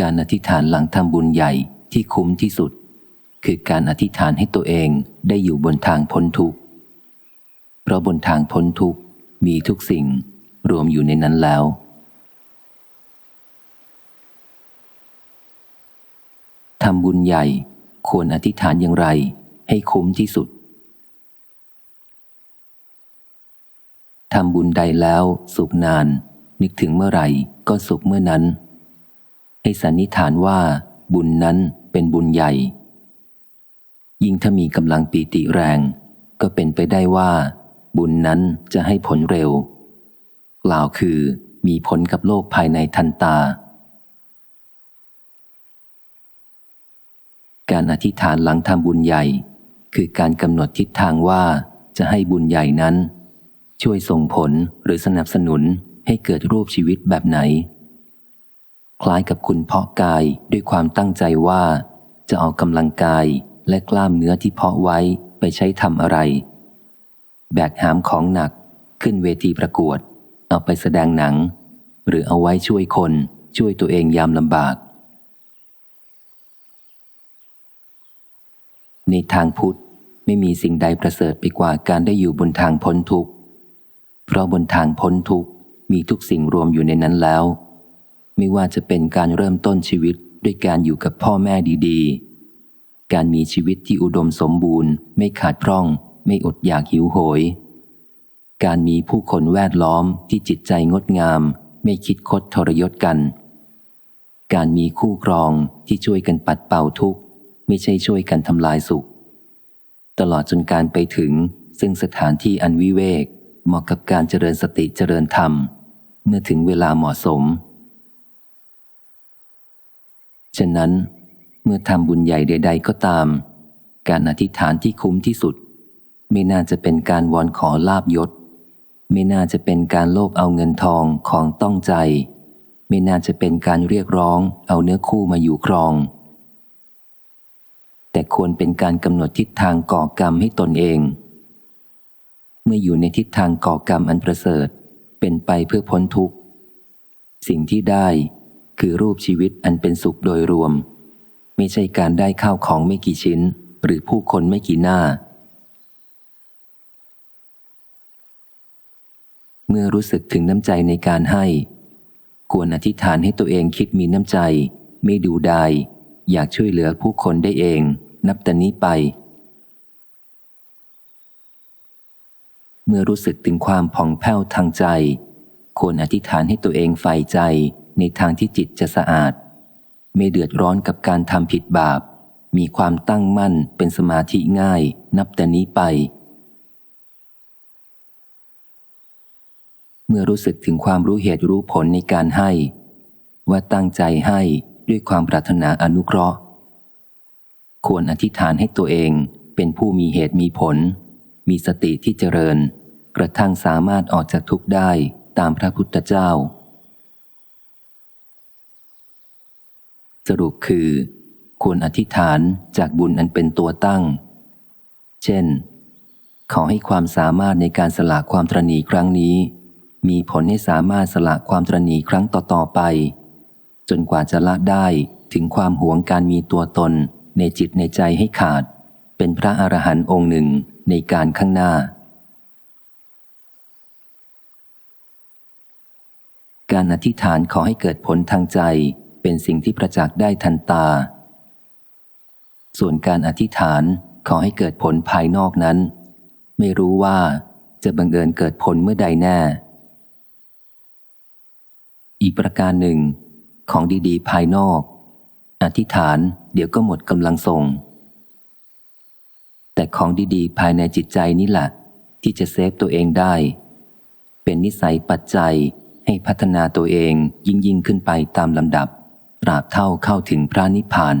การอธิษฐานหลังทำบุญใหญ่ที่คุ้มที่สุด คือการอธิษฐานให้ตัวเองได้อยู่บนทางพ้นทุกข์ เพราะบนทางพ้นทุกข์มีทุกสิ่งรวมอยู่ในนั้นแล้ว ทำบุญใหญ่ควรอธิษฐานอย่างไรให้คุ้มที่สุด ทำบุญใดแล้วสุขนาน นึกถึงเมื่อไหร่ก็สุขเมื่อนั้น ให้สันนิษฐานว่าบุญนั้นเป็นบุญใหญ่ ยิ่งถ้ามีกำลังปีติแรง ก็เป็นไปได้ว่า บุญนั้นจะให้ผลเร็ว กล่าวคือมีผลกับโลกภายในทันตา การอธิษฐานหลังทำบุญใหญ่ คือการกำหนดทิศทางว่าจะให้บุญใหญ่นั้น ช่วยส่งผลหรือสนับสนุนให้เกิดรูปชีวิตแบบไหน คล้ายกับคุณเพาะกายด้วยความตั้งใจว่า จะเอากำลังกายและกล้ามเนื้อที่เพาะไว้ไปใช้ทำอะไร แบกหามของหนักขึ้นเวทีประกวด เอาไปแสดงหนัง หรือเอาไว้ช่วยคนช่วยตัวเองยามลำบาก ในทางพุทธไม่มีสิ่งใดประเสริฐไปกว่าการได้อยู่บนทางพ้นทุกข์ เพราะบนทางพ้นทุกข์มีทุกสิ่งรวมอยู่ในนั้นแล้ว ไม่ว่าจะเป็นการเริ่มต้นชีวิตด้วยการอยู่กับพ่อแม่ดีๆ การมีชีวิตที่อุดมสมบูรณ์ ไม่ขาดพร่อง ไม่อดอยากหิวโหย การมีผู้คนแวดล้อมที่จิตใจงดงาม ไม่คิดคดทรยศกัน การมีคู่ครองที่ช่วยกันปัดเป่าทุกข์ ไม่ใช่ช่วยกันทำลายสุข ตลอดจนการไปถึงซึ่งสถานที่อันวิเวกเหมาะกับการเจริญสติเจริญธรรม เมื่อถึงเวลาเหมาะสม ฉะนั้น เมื่อทำบุญใหญ่ใด ๆ ก็ตาม การอธิษฐานที่คุ้มที่สุด ไม่น่าจะเป็นการวอนขอลาบยศ ไม่น่าจะเป็นการโลภเอาเงินทองของต้องใจ ไม่น่าจะเป็นการเรียกร้องเอาเนื้อคู่มาอยู่ครอง แต่ควรเป็นการกำหนดทิศทางก่อกรรมให้ตนเอง เมื่ออยู่ในทิศทางก่อกรรมอันประเสริฐ เป็นไปเพื่อพ้นทุกข์ สิ่งที่ได้ คือรูปชีวิตอันเป็นสุขโดยรวม ไม่ใช่การได้ข้าวของไม่กี่ชิ้น หรือผู้คนไม่กี่หน้า เมื่อรู้สึกถึงน้ำใจในการให้ ควรอธิษฐานให้ตัวเองคิดมีน้ำใจ ไม่ดูดายอยากช่วยเหลือผู้คนได้เอง นับแต่นี้ไป เมื่อรู้สึกถึงความผ่องแผ้วทางใจ ควรอธิษฐานให้ตัวเองใฝ่ใจ ในทางที่จิตจะสะอาด ไม่เดือดร้อนกับการทำผิดบาป มีความตั้งมั่นเป็นสมาธิง่ายนับแต่นี้ไป เมื่อรู้สึกถึงความรู้เหตุรู้ผลในการให้ ว่าตั้งใจให้ด้วยความปรารถนาอนุเคราะห์ ควรอธิษฐานให้ตัวเองเป็นผู้มีเหตุมีผล มีสติที่เจริญ กระทั่งสามารถออกจากทุกข์ได้ตามพระพุทธเจ้า สรุปคือ ควรอธิษฐานจากบุญอันเป็นตัวตั้ง เช่น ขอให้ความสามารถในการสละความตรณีครั้งนี้ มีผลให้สามารถสละความตรณีครั้งต่อๆไป จนกว่าจะละได้ถึงความหวงการมีตัวตนในจิตในใจให้ขาด เป็นพระอรหันต์องค์หนึ่งในการข้างหน้า การอธิษฐานขอให้เกิดผลทางใจ เป็นสิ่งที่ประจักษ์ได้ทันตา ส่วนการอธิษฐานขอให้เกิดผลภายนอกนั้น ไม่รู้ว่าจะบังเอิญเกิดผลเมื่อใดแน่ อีกประการหนึ่ง ของดีๆ ภายนอก อธิษฐานเดี๋ยวก็หมดกำลังส่ง แต่ของดีๆ ภายในจิตใจนี่แหละ ที่จะเซฟตัวเองได้ เป็นนิสัยปัจจัยให้พัฒนาตัวเองยิ่งยิ่งขึ้นไปตามลำดับ ตราบเท่าเข้าถึงพระนิพพาน